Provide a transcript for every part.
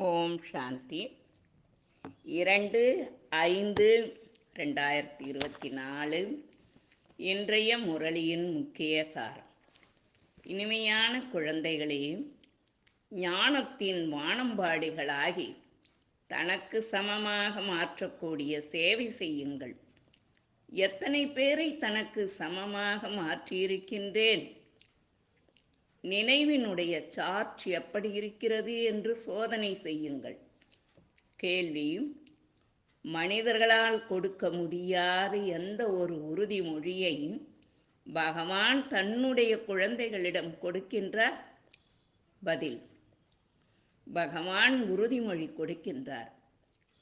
ஓம் சாந்தி. இரண்டு ஐந்து ரெண்டாயிரத்தி இருபத்தி நாலு. இன்றைய முரளியின் முக்கிய சாரம். இனிமையான குழந்தைகளே ஞானத்தின் வானம்பாடிகளாகி தனக்கு சமமாக மாற்றக்கூடிய சேவை செய்யுங்கள். எத்தனை பேரை தனக்கு சமமாக மாற்றியிருக்கின்றேன்? நினைவினுடைய சார்ஜ் எப்படி இருக்கிறது என்று சோதனை செய்யுங்கள். கேள்வி மனிதர்களால் கொடுக்க முடியாத எந்த ஒரு உறுதிமொழியை பகவான் தன்னுடைய குழந்தைகளிடம் கொடுக்கின்றார். பதில் பகவான் உறுதிமொழி கொடுக்கின்றார்.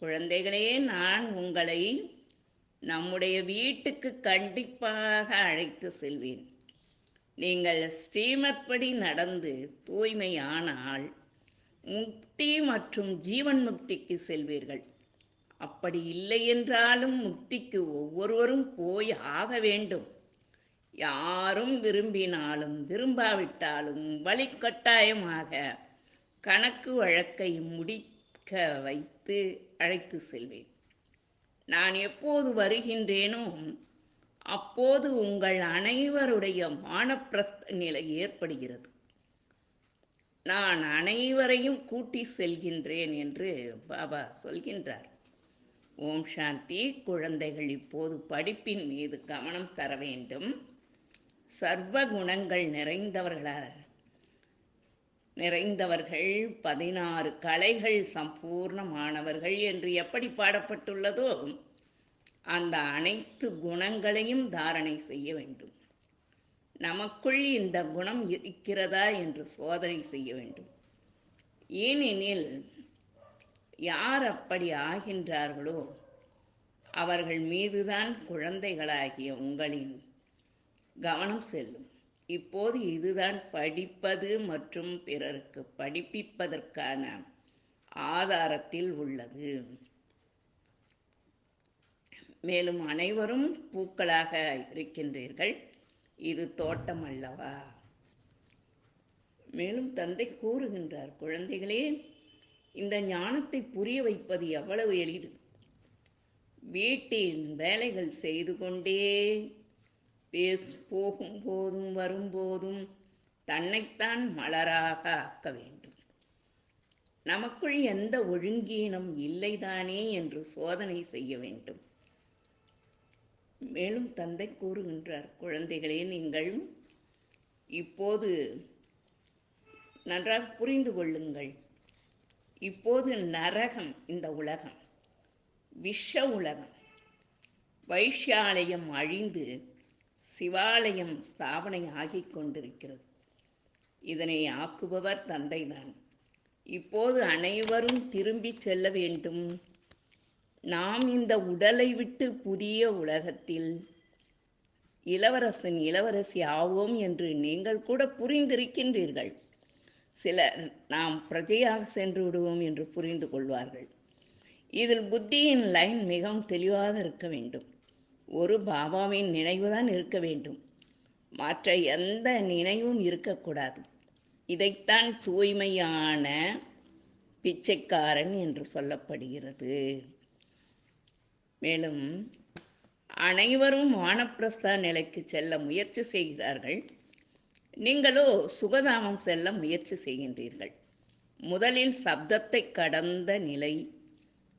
குழந்தைகளே நான் உங்களை நம்முடைய வீட்டுக்கு கண்டிப்பாக அழைத்து செல்வேன். நீங்கள் ஸ்ரீமத்படி நடந்து தூய்மையானால் முக்தி மற்றும் ஜீவன் முக்திக்கு செல்வீர்கள். அப்படி இல்லை என்றாலும் முக்திக்கு ஒவ்வொருவரும் போய் ஆக வேண்டும். யாரும் விரும்பினாலும் விரும்பாவிட்டாலும் வழி கட்டாயமாக கணக்கு வழக்கை முடிக்க வைத்து அழைத்து செல்வேன். நான் எப்போது வருகின்றேனோ அப்போது உங்கள் அனைவருடைய மானப்பிரஸ்த நிலை ஏற்படுகிறது. நான் அனைவரையும் கூட்டி செல்கின்றேன் என்று பாபா சொல்கின்றார். ஓம் சாந்தி. குழந்தைகள் இப்போது படிப்பின் மீது கவனம் தர வேண்டும். சர்வ குணங்கள் நிறைந்தவர்களால் நிறைந்தவர்கள் பதினாறு கலைகள் சம்பூர்ணமானவர்கள் என்று எப்படி பாடப்பட்டுள்ளதோ அந்த அனைத்து குணங்களையும் தாரணை செய்ய வேண்டும். நமக்குள் இந்த குணம் இருக்கிறதா என்று சோதனை செய்ய வேண்டும். ஏனெனில் யார் அப்படி ஆகின்றார்களோ அவர்கள் மீதுதான் குழந்தைகளாகிய உங்களின் கவனம் செல்லும். இப்போது இதுதான் படிப்பது மற்றும் பிறருக்கு படிப்பிப்பதற்கான ஆதாரத்தில் உள்ளது. மேலும் அனைவரும் பூக்களாக இருக்கின்றீர்கள். இது தோட்டம் அல்லவா? மேலும் தந்தை கூறுகின்றார் குழந்தைகளே இந்த ஞானத்தை புரிய வைப்பது எவ்வளவு எளிது. வீட்டில் வேலைகள் செய்து கொண்டே பேஸ் போகும்போதும் வரும்போதும் தன்னைத்தான் மலராக ஆக்க வேண்டும். நமக்குள் எந்த ஒழுங்கீனம் இல்லைதானே என்று சோதனை செய்ய வேண்டும். மேலும் தந்தை கூறுகின்றார் குழந்தைகளே நீங்கள் இப்போது நன்றாக புரிந்து கொள்ளுங்கள். இப்போது நரகம் இந்த உலகம் விஷ உலகம் வைஷ்யாலயம் அழிந்து சிவாலயம் ஸ்தாபனை ஆகிக் கொண்டிருக்கிறது. இதனை ஆக்குபவர் தந்தைதான். இப்போது அனைவரும் திரும்பி செல்ல வேண்டும். நாம் இந்த உடலை விட்டு புதிய உலகத்தில் இளவரசன் இளவரசி ஆவோம் என்று நீங்கள் கூட புரிந்திருக்கின்றீர்கள். சிலர் நாம் பிரஜையாக சென்று விடுவோம் என்று புரிந்து கொள்வார்கள். இதில் புத்தியின் லைன் மிகவும் தெளிவாக இருக்க வேண்டும். ஒரு பாபாவின் நினைவுதான் இருக்க வேண்டும். மற்ற எந்த நினைவும் இருக்கக்கூடாது. இதைத்தான் தூய்மையான பிச்சைக்காரன் என்று சொல்லப்படுகிறது. மேலும் அனைவரும் வானப்பிரஸ்த நிலைக்கு செல்ல முயற்சி செய்கிறார்கள். நீங்களோ சுகதாமம் செல்ல முயற்சி செய்கின்றீர்கள். முதலில் சப்தத்தை கடந்த நிலை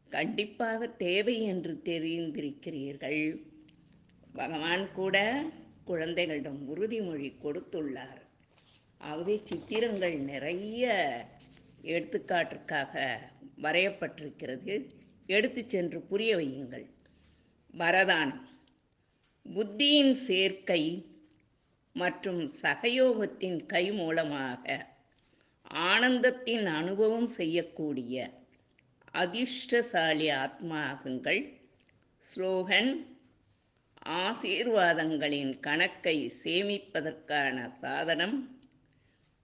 கண்டிப்பாக தேவை என்று தெரிந்திருக்கிறீர்கள். பகவான் கூட குழந்தைகளிடம் உறுதிமொழி கொடுத்துள்ளார். ஆகவே சித்திரங்கள் நிறைய எடுத்துக்காட்டிற்காக வரையப்பட்டிருக்கிறது. எடுத்து சென்று புரிய வையுங்கள். வரதானம். புத்தியின் சேர்க்கை மற்றும் சகயோகத்தின் கை மூலமாக ஆனந்தத்தின் அனுபவம் செய்யக்கூடிய அதிர்ஷ்டசாலி ஆத்மாகுங்கள் ஸ்லோகன் ஆசீர்வாதங்களின் கணக்கை சேமிப்பதற்கான சாதனம்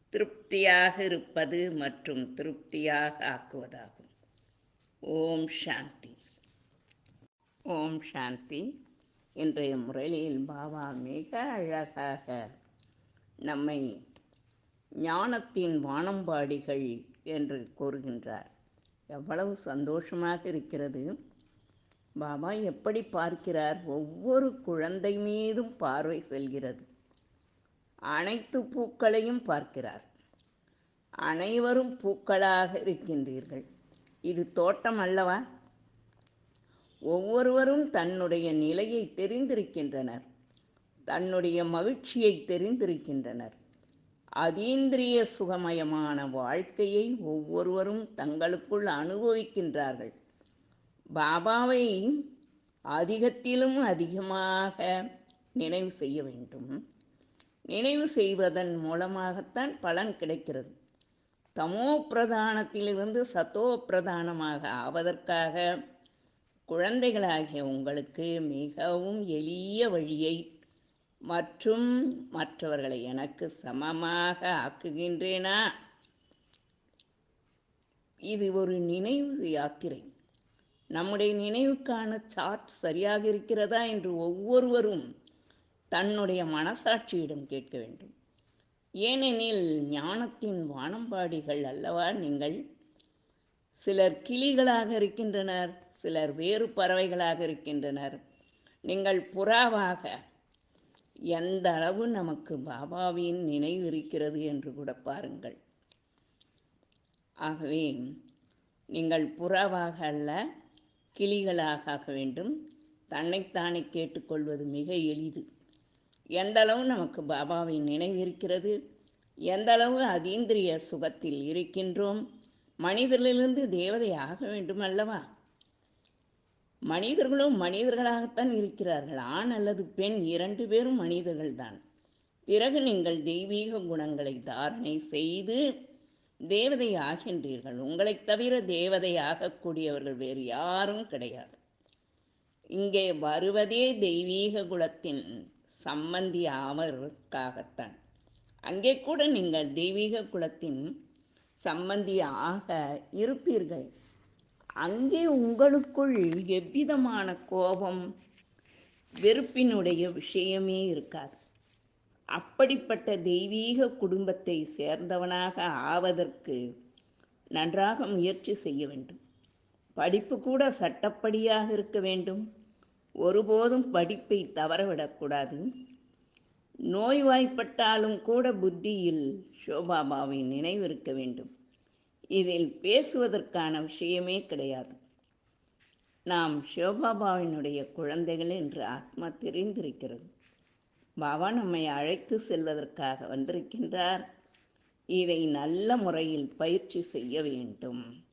திருப்தியாக இருப்பது மற்றும் திருப்தியாக ஆக்குவதாகும். ஓம் சாந்தி. ஓம் சாந்தி. இன்றைய முரளியில் பாபா மிக அழகாக நம்மை ஞானத்தின் வானம்பாடிகள் என்று கூறுகின்றார். எவ்வளவு சந்தோஷமாக இருக்கிறது. பாபா எப்படி பார்க்கிறார்? ஒவ்வொரு குழந்தை மீதும் பார்வை செல்கிறது. அனைத்து பூக்களையும் பார்க்கிறார். அனைவரும் பூக்களாக இருக்கின்றீர்கள். இது தோட்டம் அல்லவா? ஒவ்வொருவரும் தன்னுடைய நிலையை தெரிந்திருக்கின்றனர். தன்னுடைய மகிழ்ச்சியை தெரிந்திருக்கின்றனர். அதீந்திரிய சுகமயமான வாழ்க்கையை ஒவ்வொருவரும் தங்களுக்குள் அனுபவிக்கின்றார்கள். பாபாவை அதிகத்திலும் அதிகமாக நினைவு செய்ய வேண்டும். நினைவு செய்வதன் மூலமாகத்தான் பலன் கிடைக்கிறது. தமோ பிரதானத்திலிருந்து சத்தோ பிரதானமாக ஆவதற்காக குழந்தைகளாகிய உங்களுக்கு மிகவும் எளிய வழியை மற்றும் மற்றவர்களை எனக்கு சமமாக ஆக்குகின்றேனா? இது ஒரு நினைவு யாத்திரை. நம்முடைய நினைவுக்கான சார்ட் சரியாக இருக்கிறதா என்று ஒவ்வொருவரும் தன்னுடைய மனசாட்சியிடம் கேட்க வேண்டும். ஏனெனில் ஞானத்தின் வானம்பாடிகள் அல்லவா நீங்கள்? சிலர் கிளிகளாக இருக்கின்றனர். சிலர் வேறு பறவைகளாக இருக்கின்றனர். நீங்கள் புறாவாக எந்த அளவு நமக்கு பாபாவின் நினைவு இருக்கிறது என்று கூட பாருங்கள். ஆகவே நீங்கள் புறாவாக அல்ல கிளிகளாக ஆக வேண்டும். தன்னைத்தானே கேட்டுக்கொள்வது மிக எளிது. எந்த அளவு நமக்கு பாபாவின் நினைவு இருக்கிறது? எந்த அளவு அதீந்திரிய சுகத்தில் இருக்கின்றோம்? மனிதரிலிருந்து தேவதை ஆக வேண்டும் அல்லவா மனிதர்களும் மனிதர்களாகத்தான் இருக்கிறார்கள். ஆண் அல்லது பெண் இரண்டு பேரும் மனிதர்கள்தான். பிறகு நீங்கள் தெய்வீக குணங்களை தாரணை செய்து தேவதை ஆகின்றீர்கள் உங்களைத் தவிர தேவதை ஆகக்கூடியவர்கள் வேறு யாரும் கிடையாது. இங்கே வருவதே தெய்வீக குலத்தின் சம்பந்தி ஆவதற்காகத்தான். அங்கே கூட நீங்கள் தெய்வீக குலத்தின் சம்பந்தி ஆக இருப்பீர்கள். அங்கே உங்களுக்குள் எவ்விதமான கோபம்? வெறுப்பினுடைய விஷயமே இருக்காது. அப்படிப்பட்ட தெய்வீக குடும்பத்தை சேர்ந்தவனாக ஆவதற்கு நன்றாக முயற்சி செய்ய வேண்டும். படிப்பு கூட சட்டப்படியாக இருக்க வேண்டும். ஒருபோதும் படிப்பை தவறவிடக்கூடாது நோய்வாய்ப்பட்டாலும் கூட புத்தியில் ஷோபாபாவின் நினைவு இருக்க வேண்டும். இதில் பேசுவதற்கான விஷயமே கிடையாது. நாம் ஷோபாபாவினுடைய குழந்தைகள் என்று ஆத்மா தெரிந்திருக்கிறது. பாபா நம்மை அழைத்து செல்வதற்காக வந்திருக்கின்றார். இதை நல்ல முறையில் பயிற்சி செய்ய வேண்டும்.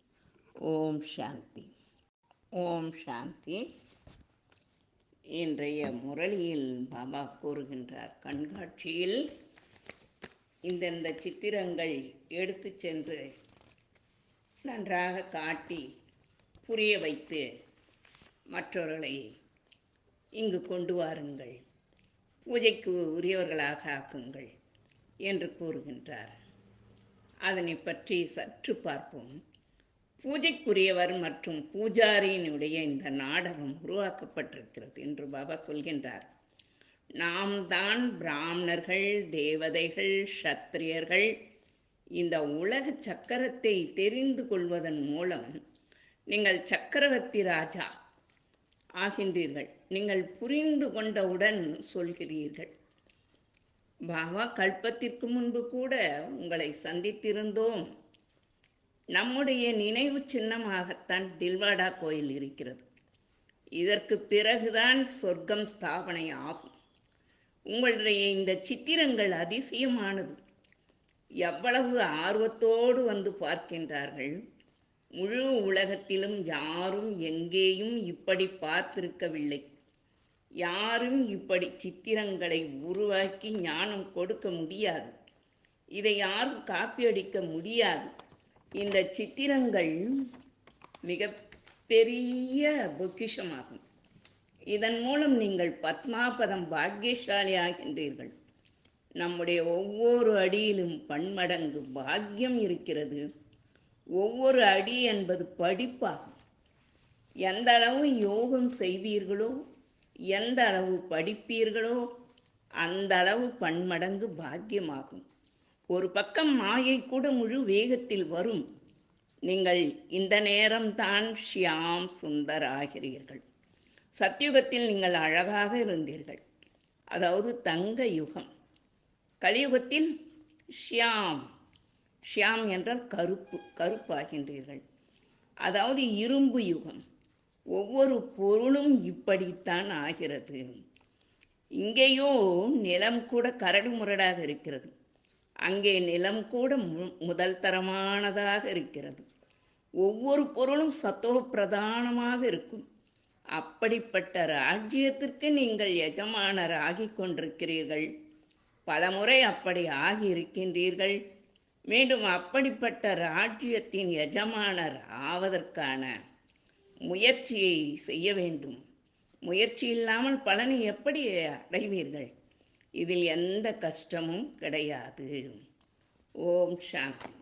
ஓம் சாந்தி. ஓம் சாந்தி இன்றைய முரளியில் பாபா கூறுகின்றார். கண்காட்சியில் இந்தந்த சித்திரங்கள் எடுத்து சென்று நன்றாக காட்டி புரிய வைத்து மற்றவர்களை இங்கு கொண்டு வாருங்கள். பூஜைக்கு உரியவர்களாக ஆக்குங்கள் என்று கூறுகின்றார். அதனை பற்றி சற்று பார்ப்போம். பூஜைக்குரியவர் மற்றும் பூஜாரியினுடைய இந்த நாடகம் உருவாக்கப்பட்டிருக்கிறது என்று பாபா சொல்கின்றார். நாம் தான் பிராமணர்கள் தேவதைகள் சத்திரியர்கள் இந்த உலக சக்கரத்தை தெரிந்து கொள்வதன் மூலம் நீங்கள் சக்கரவர்த்தி ராஜா ஆகின்றீர்கள். நீங்கள் புரிந்து கொண்டவுடன் சொல்கிறீர்கள். பாபா கல்பத்திற்கு முன்பு கூட உங்களை சந்தித்திருந்தோம். நம்முடைய நினைவு சின்னமாகத்தான் தில்வாடா கோயில் இருக்கிறது. இதற்கு பிறகுதான் சொர்க்கம் ஸ்தாபனை ஆகும். உங்களுடைய இந்த சித்திரங்கள் அதிசயமானது. எவ்வளவு ஆர்வத்தோடு வந்து பார்க்கின்றார்கள். முழு உலகத்திலும் யாரும் எங்கேயும் இப்படி பார்த்திருக்கவில்லை. யாரும் இப்படி சித்திரங்களை உருவாக்கி ஞானம் கொடுக்க முடியாது. இதை யாரும் காப்பியடிக்க முடியாது. இந்த சித்திரங்கள் மிக பெரிய பொக்கிஷமாகும். இதன் மூலம் நீங்கள் பத்மாபதம் பாக்கியசாலி ஆகின்றீர்கள் நம்முடைய ஒவ்வொரு அடியிலும் பன்மடங்கு பாக்கியம் இருக்கிறது. ஒவ்வொரு அடி என்பது படிப்பாகும். எந்த அளவு யோகம் செய்வீர்களோ எந்த அளவு படிப்பீர்களோ அந்த அளவு பன்மடங்கு பாக்கியமாகும். ஒரு பக்கம் மாயை கூட முழு வேகத்தில் வரும். நீங்கள் இந்த நேரம்தான் ஷியாம் சுந்தர் ஆகிறீர்கள் சத்யுகத்தில் நீங்கள் அழகாக இருந்தீர்கள். அதாவது தங்க யுகம். கலியுகத்தில் ஷியாம் ஷியாம் என்றால் கருப்பு கருப்பாகின்றீர்கள். அதாவது இரும்பு யுகம். ஒவ்வொரு பொருளும் இப்படித்தான் ஆகிறது. இங்கேயோ நிலம் கூட கரடு முரடாக இருக்கிறது. அங்கே நிலம் கூட மு முதல் தரமானதாக இருக்கிறது. ஒவ்வொரு பொருளும் சத்தோ பிரதானமாக இருக்கும். அப்படிப்பட்ட ராஜ்யத்திற்கு நீங்கள் எஜமானராகி கொண்டிருக்கிறீர்கள். பலமுறை அப்படி ஆகியிருக்கின்றீர்கள். மீண்டும் அப்படிப்பட்ட ராஜ்யத்தின் எஜமானர் ஆவதற்கான முயற்சியை செய்ய வேண்டும். முயற்சி இல்லாமல் பலனை எப்படி அடைவீர்கள்? இதில் எந்த கஷ்டமும் கிடையாது. ஓம் சாந்தி.